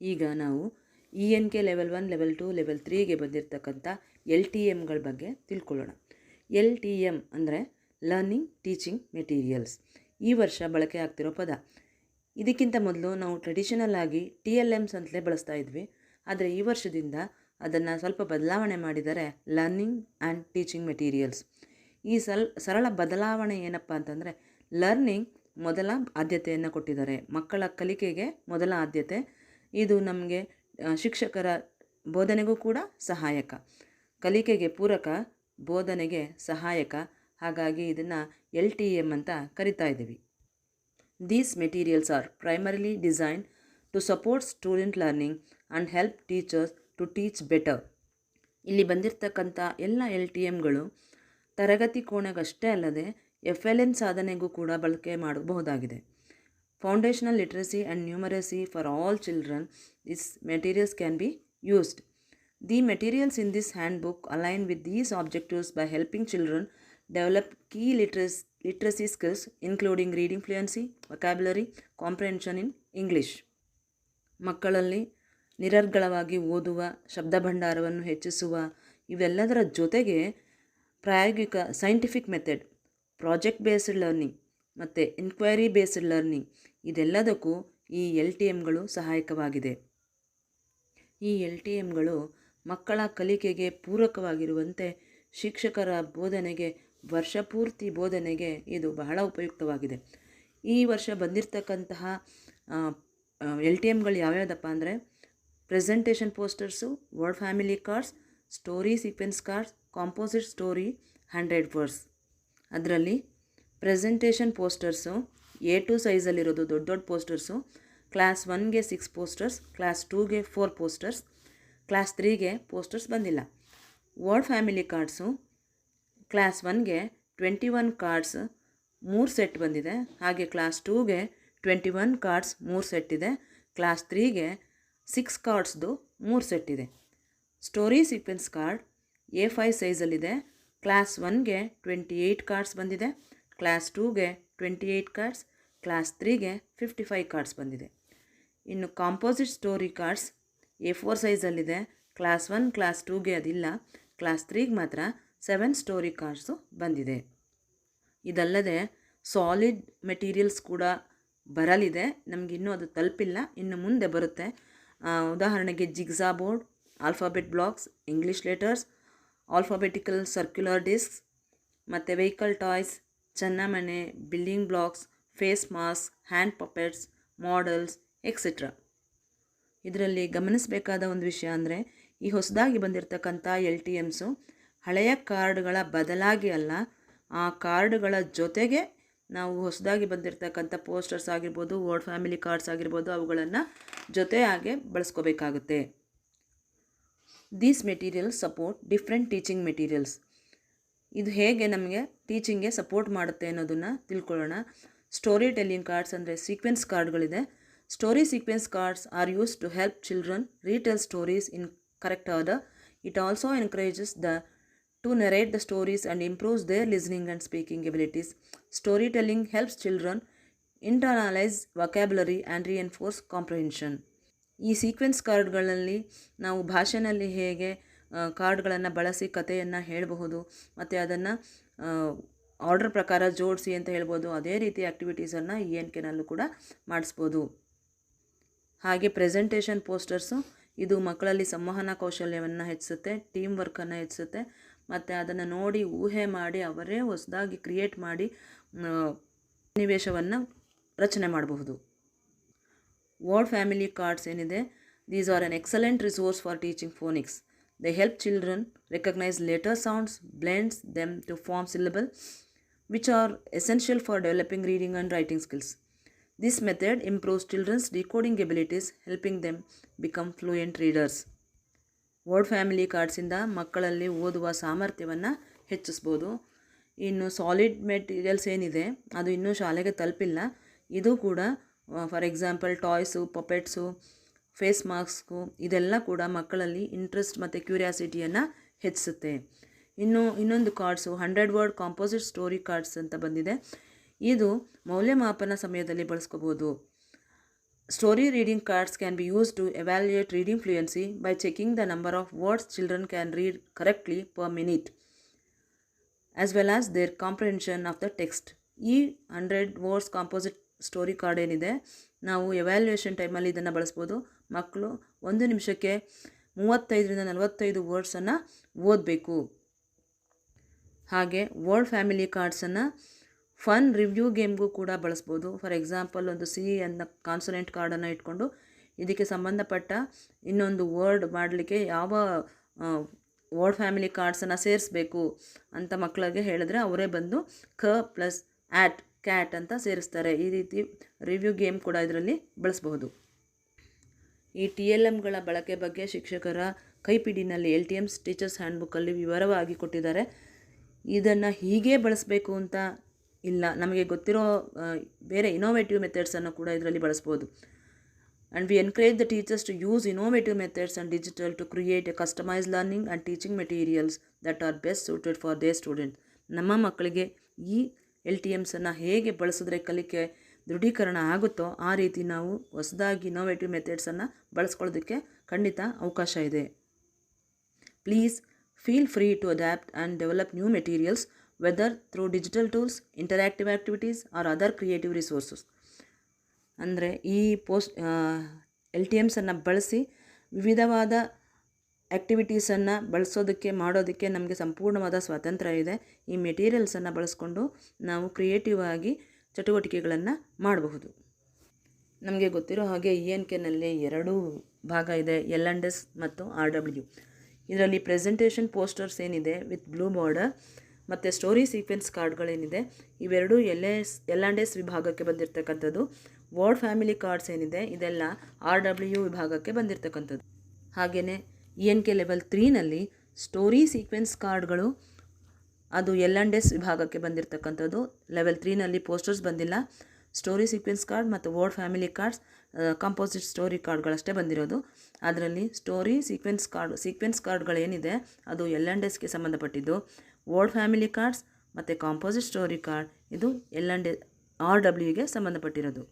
ಈಗ ನಾವು E N K level one level two level ತ್ರೀಗೆ ಬಂದಿರತಕ್ಕಂಥ ಎಲ್ ಟಿ ಎಮ್ಗಳ ಬಗ್ಗೆ ತಿಳ್ಕೊಳ್ಳೋಣ. ಎಲ್ ಟಿ ಎಂ ಅಂದರೆ ಲರ್ನಿಂಗ್ ಟೀಚಿಂಗ್ ಮೆಟೀರಿಯಲ್ಸ್ ಈ ವರ್ಷ ಬಳಕೆ ಆಗ್ತಿರೋ ಪದ. ಇದಕ್ಕಿಂತ ಮೊದಲು ನಾವು ಟ್ರೆಡಿಷನಲ್ ಆಗಿ ಟಿ ಎಲ್ ಎಮ್ಸ್ ಅಂತಲೇ ಬಳಸ್ತಾ ಇದ್ವಿ. ಆದರೆ ಈ ವರ್ಷದಿಂದ ಅದನ್ನು ಸ್ವಲ್ಪ ಬದಲಾವಣೆ ಮಾಡಿದರೆ ಲರ್ನಿಂಗ್ ಆ್ಯಂಡ್ ಟೀಚಿಂಗ್ ಮೆಟೀರಿಯಲ್ಸ್ ಈ ಸಲ್, ಸರಳ ಬದಲಾವಣೆ ಏನಪ್ಪ ಅಂತಂದರೆ ಲರ್ನಿಂಗ್ ಮೊದಲ ಆದ್ಯತೆಯನ್ನು ಕೊಟ್ಟಿದ್ದಾರೆ. ಮಕ್ಕಳ ಕಲಿಕೆಗೆ ಮೊದಲ ಆದ್ಯತೆ. ಇದು ನಮಗೆ ಶಿಕ್ಷಕರ ಬೋಧನೆಗೂ ಕೂಡ ಸಹಾಯಕ. ಕಲಿಕೆಗೆ ಪೂರಕ ಬೋಧನೆಗೆ ಸಹಾಯಕ. ಹಾಗಾಗಿ ಇದನ್ನು ಎಲ್ ಟಿ ಎಂ ಅಂತ ಕರಿತಾ ಇದ್ದೀವಿ. These materials are primarily design to support student learning and help teachers to teach better ಇಲ್ಲಿ ಬಂದಿರತಕ್ಕಂಥ ಎಲ್ಲ ಎಲ್ ಟಿ ಎಮ್ಗಳು ತರಗತಿ ಕೋಣೆಗಷ್ಟೇ ಅಲ್ಲದೆ ಎಫ್ ಎಲ್ ಎನ್ ಸಾಧನೆಗೂ ಕೂಡ ಬಳಕೆ ಮಾಡಬಹುದಾಗಿದೆ. Foundational literacy and numeracy for all children, these materials can be used. The materials in this handbook align with these objectives by helping children develop key literacy, literacy skills including reading fluency, vocabulary, comprehension in English. ಮಕ್ಕಳಲ್ಲಿ ನಿರರ್ಗಳವಾಗಿ ಓದುವ ಶಬ್ದ ಭಂಡಾರವನ್ನು ಹೆಚ್ಚಿಸುವ ಇವೆಲ್ಲದರ ಜೊತೆಗೆ ಪ್ರಾಯೋಗಿಕ scientific method project based learning ಮತ್ತು inquiry based learning ಇದೆಲ್ಲದಕ್ಕೂ ಈ ಎಲ್ ಟಿ ಎಮ್ಗಳು ಸಹಾಯಕವಾಗಿದೆ. ಈ ಎಲ್ ಟಿ ಎಮ್ಗಳು ಮಕ್ಕಳ ಕಲಿಕೆಗೆ ಪೂರಕವಾಗಿರುವಂತೆ ಶಿಕ್ಷಕರ ಬೋಧನೆಗೆ, ವರ್ಷಪೂರ್ತಿ ಬೋಧನೆಗೆ ಇದು ಬಹಳ ಉಪಯುಕ್ತವಾಗಿದೆ. ಈ ವರ್ಷ ಬಂದಿರತಕ್ಕಂತಹ ಎಲ್ ಟಿ ಎಮ್ಗಳು ಯಾವ್ಯಾವುದಪ್ಪ ಅಂದರೆ, presentation posters, word family cards, story sequence cards, composite story, hundred words. ಅದರಲ್ಲಿ ಪ್ರೆಸೆಂಟೇಷನ್ ಪೋಸ್ಟರ್ಸು ಎ ಟು ಸೈಜಲ್ಲಿರೋದು ದೊಡ್ಡ ದೊಡ್ಡ ಪೋಸ್ಟರ್ಸು. ಕ್ಲಾಸ್ ಒನ್ಗೆ ಸಿಕ್ಸ್ ಪೋಸ್ಟರ್ಸ್ ಕ್ಲಾಸ್ ಟೂಗೆ ಫೋರ್ ಪೋಸ್ಟರ್ಸ್ ಕ್ಲಾಸ್ ತ್ರೀಗೆ ಪೋಸ್ಟರ್ಸ್ ಬಂದಿಲ್ಲ. ವರ್ಡ್ ಫ್ಯಾಮಿಲಿ ಕಾರ್ಡ್ಸು ಕ್ಲಾಸ್ ಒನ್ಗೆ ಟ್ವೆಂಟಿ ಒನ್ ಕಾರ್ಡ್ಸ್ ಮೂರು ಸೆಟ್ ಬಂದಿದೆ. ಹಾಗೆ ಕ್ಲಾಸ್ ಟೂಗೆ ಟ್ವೆಂಟಿ ಒನ್ ಕಾರ್ಡ್ಸ್ ಮೂರು ಸೆಟ್ ಇದೆ. ಕ್ಲಾಸ್ ತ್ರೀಗೆ ಸಿಕ್ಸ್ ಕಾರ್ಡ್ಸ್ದು ಮೂರು ಸೆಟ್ ಇದೆ. Story sequence card A five ಸೈಜಲ್ಲಿದೆ class ಒನ್ಗೆ ಟ್ವೆಂಟಿ ಏಯ್ಟ್ ಕಾರ್ಡ್ಸ್ ಬಂದಿದೆ. ಕ್ಲಾಸ್ ಟೂಗೆ ಟ್ವೆಂಟಿ ಏಯ್ಟ್ ಕಾರ್ಡ್ಸ್ ಕ್ಲಾಸ್ ತ್ರೀಗೆ ಫಿಫ್ಟಿ ಫೈವ್ ಕಾರ್ಡ್ಸ್ ಬಂದಿದೆ. ಇನ್ನು composite story cards A four ಸೈಜಲ್ಲಿದೆ class one class ಟೂಗೆ ಅದಿಲ್ಲ. ಕ್ಲಾಸ್ ತ್ರೀಗೆ ಮಾತ್ರ ಸೆವೆನ್ ಸ್ಟೋರಿ ಕಾರ್ಡ್ಸು ಬಂದಿದೆ. ಇದಲ್ಲದೆ ಸಾಲಿಡ್ ಮೆಟೀರಿಯಲ್ಸ್ ಕೂಡ ಬರಲಿದೆ. ನಮಗಿನ್ನೂ ಅದು ತಲುಪಿಲ್ಲ. ಇನ್ನು ಮುಂದೆ ಬರುತ್ತೆ. ಉದಾಹರಣೆಗೆ jigsaw board alphabet blocks English letters alphabetical circular discs ಮತ್ತು vehicle toys ಚೆನ್ನಮನೆ building blocks face mask hand puppets models etcetera ಇದರಲ್ಲಿ ಗಮನಿಸಬೇಕಾದ ಒಂದು ವಿಷಯ ಅಂದರೆ, ಈ ಹೊಸದಾಗಿ ಬಂದಿರತಕ್ಕಂಥ ಎಲ್ ಟಿ ಎಮ್ಸು ಹಳೆಯ ಕಾರ್ಡ್ಗಳ ಬದಲಾಗಿ ಅಲ್ಲ, ಆ ಕಾರ್ಡ್ಗಳ ಜೊತೆಗೆ ನಾವು ಹೊಸದಾಗಿ ಬಂದಿರತಕ್ಕಂಥ ಪೋಸ್ಟರ್ಸ್ ಆಗಿರ್ಬೋದು ವರ್ಡ್ ಫ್ಯಾಮಿಲಿ ಕಾರ್ಡ್ಸ್ ಆಗಿರ್ಬೋದು, ಅವುಗಳನ್ನು ಜೊತೆಯಾಗೆ ಬಳಸ್ಕೋಬೇಕಾಗುತ್ತೆ. These materials support different teaching materials ಇದು ಹೇಗೆ ನಮಗೆ ಟೀಚಿಂಗ್ಗೆ ಸಪೋರ್ಟ್ ಮಾಡುತ್ತೆ ಅನ್ನೋದನ್ನು ತಿಳ್ಕೊಳ್ಳೋಣ. ಸ್ಟೋರಿ ಟೆಲ್ಲಿಂಗ್ ಕಾರ್ಡ್ಸ್ ಅಂದರೆ sequence ಕಾರ್ಡ್ಗಳಿದೆ story sequence cards are use to help children retell stories in correct ಆದ it also encourages the to narrate the stories and improves their listening and speaking abilities story telling helps children internalise vocabulary and reinforce comprehension ಈ sequence ಕಾರ್ಡ್ಗಳಲ್ಲಿ ನಾವು ಭಾಷೆನಲ್ಲಿ ಹೇಗೆ ಕಾರ್ಡ್ಗಳನ್ನು ಬಳಸಿ ಕಥೆಯನ್ನು ಹೇಳಬಹುದು, ಮತ್ತು ಅದನ್ನು ಆರ್ಡರ್ ಪ್ರಕಾರ ಜೋಡಿಸಿ ಅಂತ ಹೇಳ್ಬೋದು ಅದೇ ರೀತಿ ಆ್ಯಕ್ಟಿವಿಟೀಸನ್ನು ಇ ಎನ್ ಕೆನಲ್ಲೂ ಕೂಡ ಮಾಡಿಸ್ಬೋದು. ಹಾಗೆ ಪ್ರೆಸೆಂಟೇಷನ್ ಪೋಸ್ಟರ್ಸು ಇದು ಮಕ್ಕಳಲ್ಲಿ ಸಂವಹನ ಕೌಶಲ್ಯವನ್ನು ಹೆಚ್ಚಿಸುತ್ತೆ ಟೀಮ್ ವರ್ಕನ್ನು ಹೆಚ್ಚಿಸುತ್ತೆ, ಮತ್ತು ಅದನ್ನು ನೋಡಿ ಊಹೆ ಮಾಡಿ ಅವರೇ ಹೊಸದಾಗಿ ಕ್ರಿಯೇಟ್ ಮಾಡಿ ಸನ್ನಿವೇಶವನ್ನು ರಚನೆ ಮಾಡಬಹುದು. ವರ್ಡ್ ಫ್ಯಾಮಿಲಿ ಕಾರ್ಡ್ಸ್ ಏನಿದೆ these are an excellent resource for teaching phonics they help children recognise letter sounds blends them to form syllable which are essential for developing reading and writing skills this method improves children's decoding abilities helping them become fluent readers word family ಕಾರ್ಡ್ಸಿಂದ ಮಕ್ಕಳಲ್ಲಿ ಓದುವ ಸಾಮರ್ಥ್ಯವನ್ನು ಹೆಚ್ಚಿಸ್ಬೋದು. ಇನ್ನು solid materials ಏನಿದೆ, ಅದು ಇನ್ನೂ ಶಾಲೆಗೆ ತಲುಪಿಲ್ಲ. ಇದು ಕೂಡ for example toys puppets face mask ಇದೆಲ್ಲ ಕೂಡ ಮಕ್ಕಳಲ್ಲಿ ಇಂಟ್ರೆಸ್ಟ್ ಮತ್ತು ಕ್ಯೂರಿಯಾಸಿಟಿಯನ್ನು ಹೆಚ್ಚಿಸುತ್ತೆ. ಇನ್ನು ಇನ್ನೊಂದು cards hundred word composite story cards ಅಂತ ಬಂದಿದೆ. ಇದು ಮೌಲ್ಯಮಾಪನ ಸಮಯದಲ್ಲಿ ಬಳಸ್ಕೋಬೋದು. Story reading cards can be use to evaluate reading fluency by checking the number of words children can read correctly per minute as well as their comprehension of the text ಈ hundred words composite story card ಏನಿದೆ, ನಾವು ಎವ್ಯಾಲ್ಯುಯೇಷನ್ ಟೈಮಲ್ಲಿ ಇದನ್ನು ಬಳಸ್ಬೋದು. ಮಕ್ಕಳು ಒಂದು ನಿಮಿಷಕ್ಕೆ ಮೂವತ್ತೈದರಿಂದ ನಲವತ್ತೈದು ವರ್ಡ್ಸನ್ನು ಓದಬೇಕು. ಹಾಗೆ ವರ್ಡ್ ಫ್ಯಾಮಿಲಿ ಕಾರ್ಡ್ಸನ್ನು ಫನ್ ರಿವ್ಯೂ ಗೇಮ್ಗೂ ಕೂಡ ಬಳಸ್ಬೋದು. ಫಾರ್ ಎಕ್ಸಾಂಪಲ್ ಒಂದು ಸಿ ಅನ್ನ ಕಾನ್ಸನೆಂಟ್ ಕಾರ್ಡನ್ನು ಇಟ್ಕೊಂಡು ಇದಕ್ಕೆ ಸಂಬಂಧಪಟ್ಟ ಇನ್ನೊಂದು ವರ್ಡ್ ಮಾಡಲಿಕ್ಕೆ ಯಾವ ವರ್ಡ್ ಫ್ಯಾಮಿಲಿ ಕಾರ್ಡ್ಸನ್ನು ಸೇರಿಸ್ಬೇಕು ಅಂತ ಮಕ್ಕಳಿಗೆ ಹೇಳಿದ್ರೆ ಅವರೇ ಬಂದು ಕ ಪ್ಲಸ್ ಆ್ಯಟ್ ಕ್ಯಾಟ್ ಅಂತ ಸೇರಿಸ್ತಾರೆ. ಈ ರೀತಿ ರಿವ್ಯೂ ಗೇಮ್ ಕೂಡ ಇದರಲ್ಲಿ ಬಳಸಬಹುದು. ಈ ಟಿ ಎಲ್ ಎಮ್ಗಳ ಬಳಕೆ ಬಗ್ಗೆ ಶಿಕ್ಷಕರ ಕೈಪಿಡಿನಲ್ಲಿ ಎಲ್ ಟಿ ಎಮ್ಸ್ ಟೀಚರ್ಸ್ ಹ್ಯಾಂಡ್ಬುಕ್ಕಲ್ಲಿ ವಿವರವಾಗಿ ಕೊಟ್ಟಿದ್ದಾರೆ. ಇದನ್ನು ಹೀಗೆ ಬಳಸಬೇಕು ಅಂತ ಇಲ್ಲ. ನಮಗೆ ಗೊತ್ತಿರೋ ಬೇರೆ ಇನೋವೇಟಿವ್ ಮೆಥಡ್ಸನ್ನು ಕೂಡ ಇದರಲ್ಲಿ ಬಳಸ್ಬೋದು. And we encourage the teachers to use innovative methods and digital to create a customise learning and teaching materials that are best suited for they student ನಮ್ಮ ಮಕ್ಕಳಿಗೆ ಈ ಎಲ್ ಟಿ ಎಮ್ಸನ್ನು ಹೇಗೆ ಬಳಸಿದ್ರೆ ಕಲಿಕೆ ದೃಢೀಕರಣ ಆಗುತ್ತೋ ಆ ರೀತಿ ನಾವು ಹೊಸದಾಗಿ ಇನೋವೇಟಿವ್ ಮೆಥಡ್ಸನ್ನು ಬಳಸ್ಕೊಳ್ಳೋದಕ್ಕೆ ಖಂಡಿತ ಅವಕಾಶ ಇದೆ. Please feel free to adapt and develop new materials whether through digital tools interactive activities or other creative resources ಅಂದರೆ ಈ ಪೋಸ್ಟ್ ಎಲ್ ಟಿ ಎಮ್ಸನ್ನು ಬಳಸಿ ವಿವಿಧವಾದ ಆ್ಯಕ್ಟಿವಿಟೀಸನ್ನು ಬಳಸೋದಕ್ಕೆ, ಮಾಡೋದಕ್ಕೆ ನಮಗೆ ಸಂಪೂರ್ಣವಾದ ಸ್ವಾತಂತ್ರ್ಯ ಇದೆ. ಈ ಮೆಟೀರಿಯಲ್ಸನ್ನು ಬಳಸ್ಕೊಂಡು ನಾವು ಕ್ರಿಯೇಟಿವ್ ಆಗಿ ಚಟುವಟಿಕೆಗಳನ್ನು ಮಾಡಬಹುದು. ನಮಗೆ ಗೊತ್ತಿರೋ ಹಾಗೆ ಇ ಎನ್ ಕೆನಲ್ಲಿ ಎರಡು ಭಾಗ ಇದೆ, ಎಲ್ ಆ್ಯಂಡ್ ಎಸ್ ಮತ್ತು ಆರ್ ಡಬ್ಲ್ಯೂ. ಇದರಲ್ಲಿ ಪ್ರೆಸೆಂಟೇಷನ್ ಪೋಸ್ಟರ್ಸ್ ಏನಿದೆ ವಿತ್ ಬ್ಲೂ ಬಾರ್ಡರ್ ಮತ್ತು ಸ್ಟೋರಿ ಸೀಕ್ವೆನ್ಸ್ ಕಾರ್ಡ್ಗಳೇನಿದೆ, ಇವೆರಡೂ L S L and S ವಿಭಾಗಕ್ಕೆ ಬಂದಿರತಕ್ಕಂಥದ್ದು. ವರ್ಡ್ ಫ್ಯಾಮಿಲಿ ಕಾರ್ಡ್ಸ್ ಏನಿದೆ, ಇದೆಲ್ಲ ಆರ್ ಡಬ್ಲ್ಯೂ ವಿಭಾಗಕ್ಕೆ ಬಂದಿರತಕ್ಕಂಥದ್ದು. ಹಾಗೆಯೇ ಇ ಎನ್ ಕೆ ಲೆವೆಲ್ ತ್ರೀನಲ್ಲಿ ಸ್ಟೋರಿ ಸೀಕ್ವೆನ್ಸ್ ಕಾರ್ಡ್ಗಳು ಅದು ಎಲ್ ಆ್ಯಂಡ್ ಎಸ್ ವಿಭಾಗಕ್ಕೆ ಬಂದಿರತಕ್ಕಂಥದ್ದು. ಲೆವೆಲ್ ತ್ರೀನಲ್ಲಿ ಪೋಸ್ಟರ್ಸ್ ಬಂದಿಲ್ಲ. ಸ್ಟೋರಿ ಸೀಕ್ವೆನ್ಸ್ ಕಾರ್ಡ್ ಮತ್ತು word family cards composite story ಕಾರ್ಡ್ಗಳಷ್ಟೇ ಬಂದಿರೋದು. ಅದರಲ್ಲಿ ಸ್ಟೋರಿ ಸೀಕ್ವೆನ್ಸ್ ಕಾರ್ಡ್ ಸೀಕ್ವೆನ್ಸ್ ಕಾರ್ಡ್ಗಳೇನಿದೆ ಅದು ಎಲ್ ಆ್ಯಂಡ್ ಎಸ್ಗೆ ಸಂಬಂಧಪಟ್ಟಿದ್ದು. ವರ್ಡ್ ಫ್ಯಾಮಿಲಿ ಕಾರ್ಡ್ಸ್ ಮತ್ತು ಕಾಂಪೋಸಿಟ್ ಸ್ಟೋರಿ ಕಾರ್ಡ್ ಇದು ಎಲ್ ಆ್ಯಂಡ್ ಆರ್ ಡಬ್ಲ್ಯೂಗೆ ಸಂಬಂಧಪಟ್ಟಿರೋದು.